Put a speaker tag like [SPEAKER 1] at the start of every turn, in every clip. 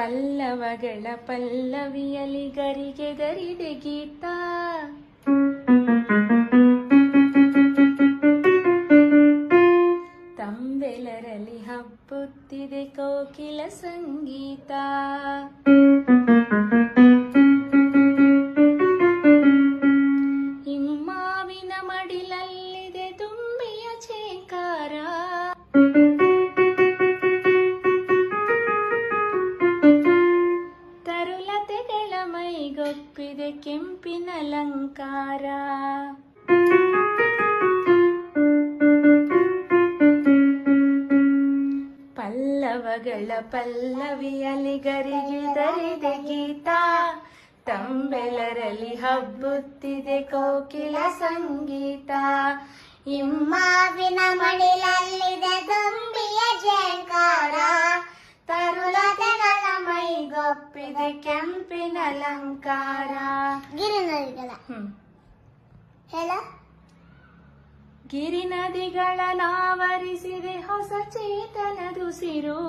[SPEAKER 1] ಪಲ್ಲವಗಳ ಪಲ್ಲವಿಯಲಿ ಗರಿಗೆ ಗರಿದೆ ಗೀತ. ತಂಬೆಲರಲ್ಲಿ ಹಬ್ಬುತ್ತಿದೆ ಕೋಕಿಲ ಸಂಗೀತ. ಕೆಂಪಿನ ಅಲಂಕಾರ. ಪಲ್ಲವಗಳ ಪಲ್ಲವಿಯಲ್ಲಿ ಗರಿಗಿದರಿದೆ ಗೀತ. ತಂಬೆಲರಲ್ಲಿ ಹಬ್ಬುತ್ತಿದೆ ಕೋಕಿಲ ಸಂಗೀತ.
[SPEAKER 2] ಇಮ್ಮಾವಿನ ಮಡಿಲಲ್ಲಿದೆ ತುಂಬಿಯ ಜಯಕಾರ.
[SPEAKER 1] ತರುಲತೆಗಳ ಮೈಗೊಪ್ಪಿದೆ ಕೆಂಪಿನ ಅಲಂಕಾರ
[SPEAKER 2] ಗಿರಿ
[SPEAKER 1] ನದಿಗಳ
[SPEAKER 2] ಹೇಳ.
[SPEAKER 1] ಗಿರಿ ನದಿಗಳ ನಾವರಿಸಿದೆ ಹೊಸ ಚೇತನದುಸಿರು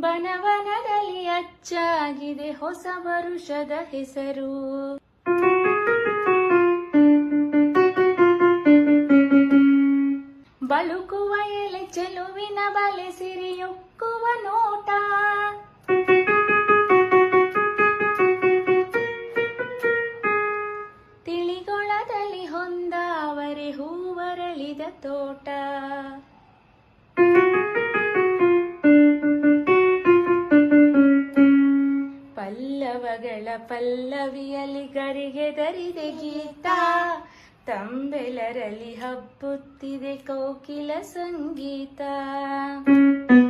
[SPEAKER 1] ಬನವನದಲ್ಲಿ ಅಚ್ಚಾಗಿದೆ ಹೊಸ ವರುಷದ ಹೆಸರು. ಎಲೆ ಚೆಲುವಿನ ಬಲೆ ಸಿರಿಯುಕ್ಕುವ ನೋಟ. ತಿಳಿಗೊಳದಲ್ಲಿ ಹೊಂದಾವರೆ ಹೂವರಳಿದ ತೋಟ. ಪಲ್ಲವಗಳ ಪಲ್ಲವಿಯಲ್ಲಿ ಗರಿಗೆ ಗೀತ. ತಂಬೆಲರಲ್ಲಿ ಹಬ್ಬುತ್ತಿದೆ ಕೋಕಿಲ ಸಂಗೀತ.